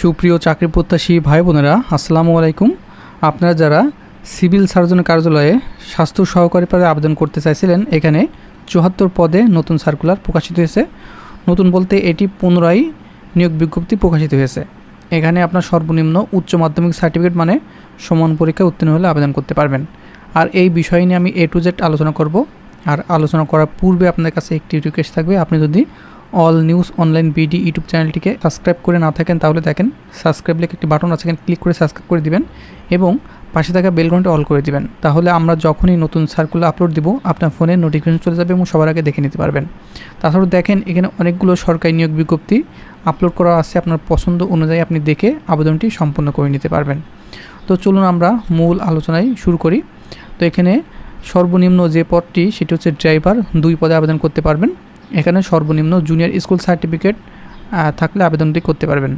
সুপ্রিয় চাকরি প্রত্যাশী ভাই বোনেরা আসসালামু আলাইকুম। আপনারা যারা সিভিল সার্জনের কার্যালয়ে স্বাস্থ্য সহকারী পদে আবেদন করতে চাইছিলেন, এখানে চুয়াত্তর পদে নতুন সার্কুলার প্রকাশিত হয়েছে। নতুন বলতে এটি পুনরায় নিয়োগ বিজ্ঞপ্তি প্রকাশিত হয়েছে। এখানে আপনার সর্বনিম্ন উচ্চ মাধ্যমিক সার্টিফিকেট মানে সমান পরীক্ষায় উত্তীর্ণ হলে আবেদন করতে পারবেন। আর এই বিষয় নিয়ে আমি এ টু জেড আলোচনা করব। আর আলোচনা করার পূর্বে আপনার কাছে একটি রিকোয়েস্ট থাকবে। আপনি যদি All News Online BD YouTube চ্যানেলটিকে সাবস্ক্রাইব করে না থাকেন, তাহলে দেখেন সাবস্ক্রাইব লিখে একটি বাটন আছে ক্লিক করে সাবস্ক্রাইব করে দিবেন এবং পাশে থাকা বেলঘন্টা অল করে দিবেন। তাহলে আমরা যখনই নতুন সার্কুলার আপলোড দিব, আপনার ফোনে নোটিফিকেশন চলে যাবে এবং সবার আগে দেখে নিতে পারবেন। তাছাড়াও দেখেন, এখানে অনেকগুলো সরকারি নিয়োগ বিজ্ঞপ্তি আপলোড করা আছে, আপনার পছন্দ অনুযায়ী আপনি দেখে আবেদনটি সম্পন্ন করে নিতে পারবেন। তো চলুন আমরা মূল আলোচনায় শুরু করি। তো এখানে সর্বনিম্ন যে পদটি, সেটি হচ্ছে ড্রাইভার দুই পদে আবেদন করতে পারবেন। এখানে সর্বনিম্ন জুনিয়র স্কুল সার্টিফিকেট থাকলে আবেদনটি করতে পারবেন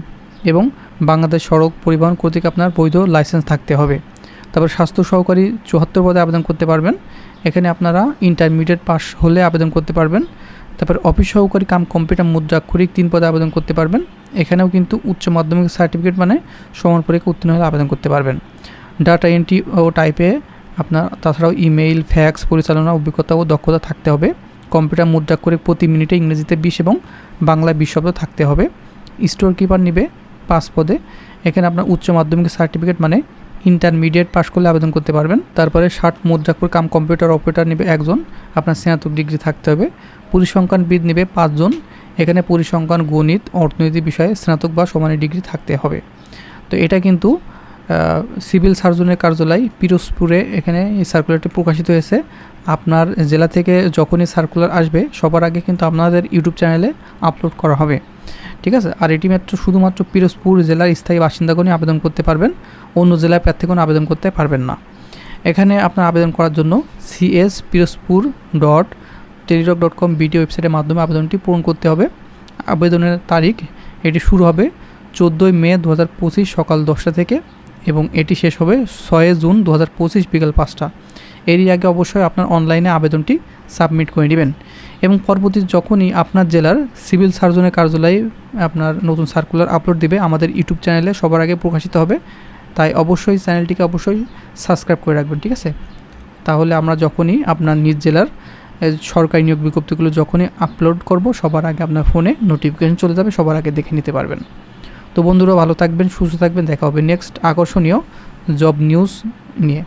এবং বাংলাদেশ সড়ক পরিবহন কর্তৃক আপনার বৈধ লাইসেন্স থাকতে হবে। তারপর স্বাস্থ্য সহকারী চুয়াত্তর পদে আবেদন করতে পারবেন। এখানে আপনারা ইন্টারমিডিয়েট পাস হলে আবেদন করতে পারবেন। তারপর অফিস সহকারী কাম কম্পিউটার মুদ্রাক্ষরিক তিন পদে আবেদন করতে পারবেন। এখানেও কিন্তু উচ্চ মাধ্যমিক সার্টিফিকেট মানে সমান পরীক্ষা উত্তীর্ণ হলে আবেদন করতে পারবেন। ডাটা এন্ট্রি ও টাইপে আপনার, তাছাড়াও ইমেইল ফ্যাক্স পরিচালনা, অভিজ্ঞতা ও দক্ষতা থাকতে হবে। কম্পিউটার মুদ্রাক্ষরিক প্রতি মিনিটে ইংরেজিতে বিশ এবং বাংলায় বিশ শব্দ থাকতে হবে। স্টোর কিপার নিবে পাঁচ পদে এখানে আপনার উচ্চ মাধ্যমিক সার্টিফিকেট মানে ইন্টারমিডিয়েট পাশ করলে আবেদন করতে পারবেন। তারপরে ষাট মুদ্রাক্ষর কাম কম্পিউটার অপারেটর নেবে একজন। আপনার স্নাতক ডিগ্রি থাকতে হবে। পরিসংখ্যানবিদ নেবে পাঁচজন। এখানে পরিসংখ্যান, গণিত, অর্থনীতি বিষয়ে স্নাতক বা সমানের ডিগ্রি থাকতে হবে। তো এটা কিন্তু সিভিল সার্জনের কার্যালয় পিরোজপুরে এখানে এই সার্কুলারটি প্রকাশিত হয়েছে। আপনার জেলা থেকে যখনই সার্কুলার আসবে, সবার আগে কিন্তু আপনাদের ইউটিউব চ্যানেলে আপলোড করা হবে। ঠিক আছে? আর এটি মাত্র শুধুমাত্র পিরোজপুর জেলার স্থায়ী বাসিন্দাগণই আবেদন করতে পারবেন, অন্য জেলার প্রার্থীগণ আবেদন করতে পারবেন না। এখানে আপনার আবেদন করার জন্য CS Pirojpur dot teletalk dot com BD ওয়েবসাইটের মাধ্যমে আবেদনটি পূরণ করতে হবে। আবেদনের তারিখ এটি শুরু হবে চোদ্দোই মে দু হাজার পঁচিশ সকাল দশটা থেকে। এবং এটি শেষ হবে ছয় জুন দু হাজার পঁচিশ বিকাল পাঁচটা। এরই আগে অবশ্যই আপনার অনলাইনে আবেদনটি সাবমিট করে নেবেন। এবং পরবর্তী যখনই আপনার জেলার সিভিল সার্জনের কার্যালয়ে আপনার নতুন সার্কুলার আপলোড দিবে, আমাদের ইউটিউব চ্যানেলে সবার আগে প্রকাশিত হবে। তাই অবশ্যই চ্যানেলটিকে অবশ্যই সাবস্ক্রাইব করে রাখবেন, ঠিক আছে? তাহলে আমরা যখনই আপনার নিজ জেলার সরকারি নিয়োগ বিজ্ঞপ্তিগুলো যখনই আপলোড করব, সবার আগে আপনার ফোনে নোটিফিকেশন চলে যাবে, সবার আগে দেখে নিতে পারবেন। তো বন্ধুরা ভালো থাকবেন সুস্থ থাকবেন দেখা হবে নেক্সট আকর্ষণীয় জব নিউজ নিয়ে।